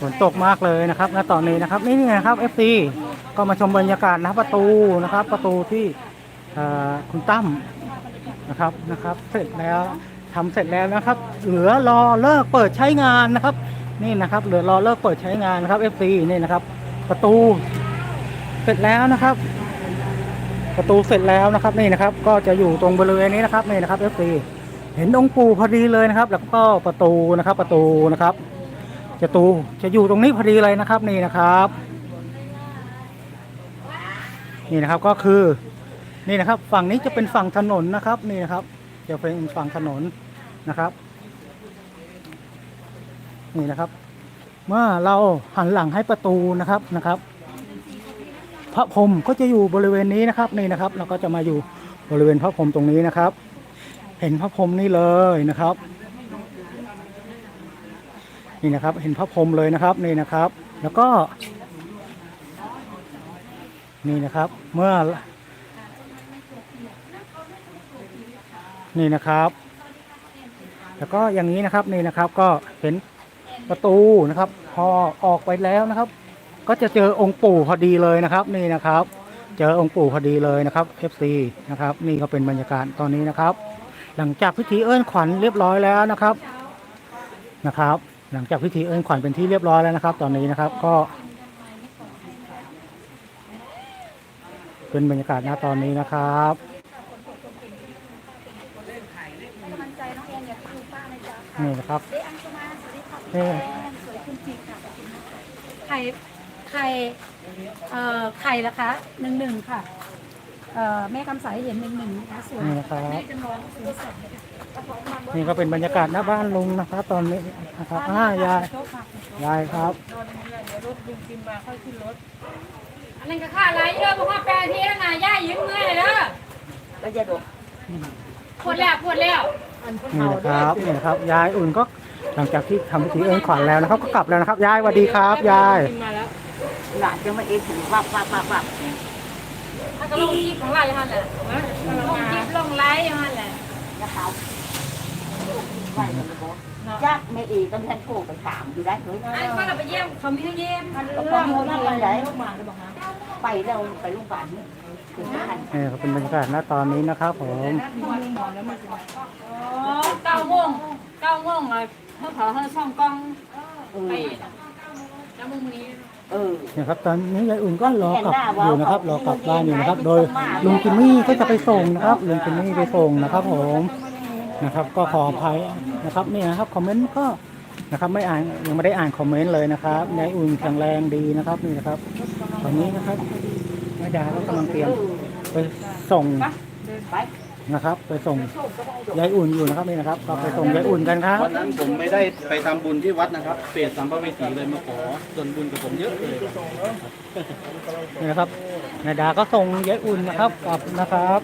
ฝนตกมากเลยนะครับณตอนนี้นะครับ นี่นะครับ FC ก็มาชมบรรยากาศนะครับประตูนะครับ ประตูที่คุณตั้มนะครับนะครับ เสร็จแล้วทำเสร็จแล้วนะครับ เหลือรอเลิกเปิดใช้งานนะครับ นี่นะครับ เหลือรอเลิกเปิดใช้งานนะครับ FC นี่นะครับ ประตูเสร็จแล้วนะครับ ประตูเสร็จแล้วนะครับนี่นะครับ ก็จะอยู่ตรงบริเวณนี้นะครับนี่นะครับ FC เห็นองค์ปู่พอดีเลยนะครับ แล้วก็ประตูนะครับ ประตูนะครับ จะตูจะอยู่ตรงนี้พอดีเลยนะครับนี่นะครับ นี่นะครับก็คือนี่นะครับ ฝั่งนี้จะเป็นฝั่งถนนนะครับ นี่นะครับจะเป็นฝั่งถนนนะครับ นี่นะครับ เมื่อเราหันหลังให้ประตูนะครับนะครับ พระพรหมก็จะอยู่บริเวณนี้นะครับ นี่นะครับ เราก็จะมาอยู่บริเวณพระพรหมตรงนี้นะครับ เห็นพระพรหมนี่เลยนะครับ นี่นะครับ เห็นพระพรหมเลยนะครับนี่นะครับ แล้วก็ นี่นะครับ เมื่อ นี่นะครับ แล้วก็อย่างนี้นะครับนี่นะครับก็เห็นประตูนะครับ พอออกไปแล้วนะครับ ก็จะเจอองค์ปู่พอดีเลยนะครับนี่นะครับ เจอองค์ปู่พอดีเลยนะครับ FC นะครับ นี่ก็เป็นบรรยากาศตอนนี้นะครับ หลังจากพิธีเอื้อนขวัญเรียบร้อยแล้วนะครับนะครับ หลังจากพิธีเอื้อนขวัญเป็นที่เรียบร้อยแล้วนะครับ ตอนนี้นะครับก็ เป็นบรรยากาศณตอนนี้นะครับกำลังใจน้องแอนอยากดูป้านะจ๊ะนี่นะครับเดอังสุมาสวัสดีค่ะนี่แอนสวยคุณจริงค่ะไข่ไข่เอ่อไข่ละคะหนึ่งหนึ่งค่ะเอ่อแม่คำใสเห็นหนึ่งหนึ่งนะคะสวยนี่นะครับ แม่จะมองสวยสด นี่ก็เป็นบรรยากาศหน้าบ้านลุงนะครับ ตอนนี้นะครับอ่ายายยายครับอันนั้นก็ค่าอะไรเยอะเพราะว่าแปลที่แล้วนะย่ายืมเงินเลยเด้อแล้วจะดูปวดแล้วปวดแล้วนี่นะครับนี่นะครับยายอุ่นก็หลังจากที่ทำพิธีเอื้อนขวัญแล้วนะครับ ก็กลับแล้วนะครับยายสวัสดีครับยายหลานจะมาเองถึงวับวับวับวับถ้าก็ลงคลิปของเราอย่างนั้นแหละลงคลิปลงไลฟ์อย่างนั้นแหละนะครับ ไหวมันบอกยากไม่เอต้องฉันโทรไปถามอยู่ได้เลยอันก็เราไปเยี่ยมเขามีทั้งเยี่ยมก็พอโมนไปไหนไปแล้วไปโรงพยาบาลนี่ถึงทันนี่ก็เป็นบรรยากาศณตอนนี้นะครับผมอ๋อเก้าโมงเก้าโมงเลยเพื่อขอให้ช่องกล้องเออไปแล้วมึงนี้เออเนี่ยครับตอนนี้ยายอุ่นก็รอกลับอยู่นะครับรอกลับบ้านอยู่นะครับ โดยลุงจิมมี่ก็จะไปส่งนะครับลุงจิมมี่ไปส่งนะครับผม นะครับ ก็ขออภัยนะครับนี่นะครับคอมเมนต์ก็นะครับไม่อ่านยังไม่ได้อ่านคอมเมนต์เลยนะครับยายอุ่นแข็งแรงดีนะครับนี่นะครับ ตอนนี้นะครับแม่ดาก็กำลังเตรียมไปส่งไปนะครับ ไปส่งยายอุ่นอยู่นะครับนี่นะครับ ก็ไปส่งยายอุ่นกันครับวันนั้นผมไม่ได้ไปทำบุญที่วัดนะครับเปรตสัมภเวสีเลยมาขอส่วนบุญกับผมเยอะเลยนี่นะครับแม่ดาก็ส่งยายอุ่นนะครับกลับนะครับ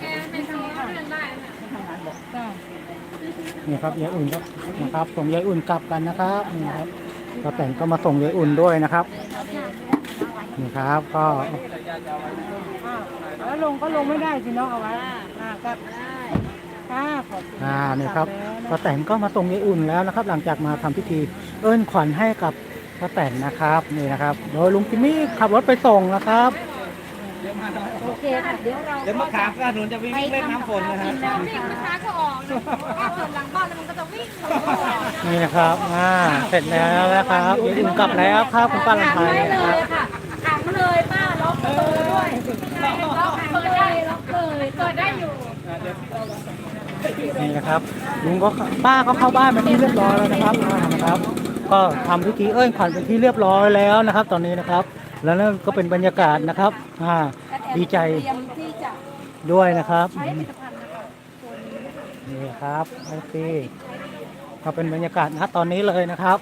แกเป็นทางนี้เรื่องได้นะ นี่ครับยายอุ่นก็นะครับ ส่งยายอุ่นกลับกันนะครับนี่นะครับก็แต่งก็มาส่งยายอุ่นด้วยนะครับนี่ครับก็แล้วลงก็ลงไม่ได้สิน้องเอาไว้อ่าก็ได้ค่ะขอบคุณอ่านี่ครับป้าแตนก็มาส่งยายอุ่นแล้วนะครับ หลังจากมาทำพิธีเอิ้นขวัญให้กับป้าแตนนะครับนี่นะครับ โดยลุงจิมมี่ขับรถไปส่งนะครับ โอเคค่ะเดี๋ยวเราเดี๋ยวมะขามก็หนุนจะวิ่งเล่นน้ำฝนนะฮะแล้ววิ่งนะคะก็ออกเลยถ้าเปิดหลังบ้านแล้วมันก็จะวิ่งเลยนี่นะครับอ่าเสร็จแล้วนะครับยายอุ่นกลับแล้วครับคุณป้าลำไพได้นะเลครับยค่ะขังเลยป้าล็อกประตูด้วยล็อกเปิดได้ล็อกเลยเปิดได้อยู่นี่นะครับลุงก็ป้าก็เข้าบ้านเป็นที่เรียบร้อยแล้วนะครับอ่านะครับ ก็ทำพิธีเอิ้นขวัญเป็นที่เรียบร้อยแล้วนะครับ ตอนนี้นะครับ แล้วนั่นก็เป็นบรรยากาศนะครับอ่าดีใจเตรียมที่จะด้วยนะครับใช้ผลิตภัณฑ์นะคะตัวนี้นี่ครับโอเคก็เป็นบรรยากาศนะตอนนี้เลยนะครับ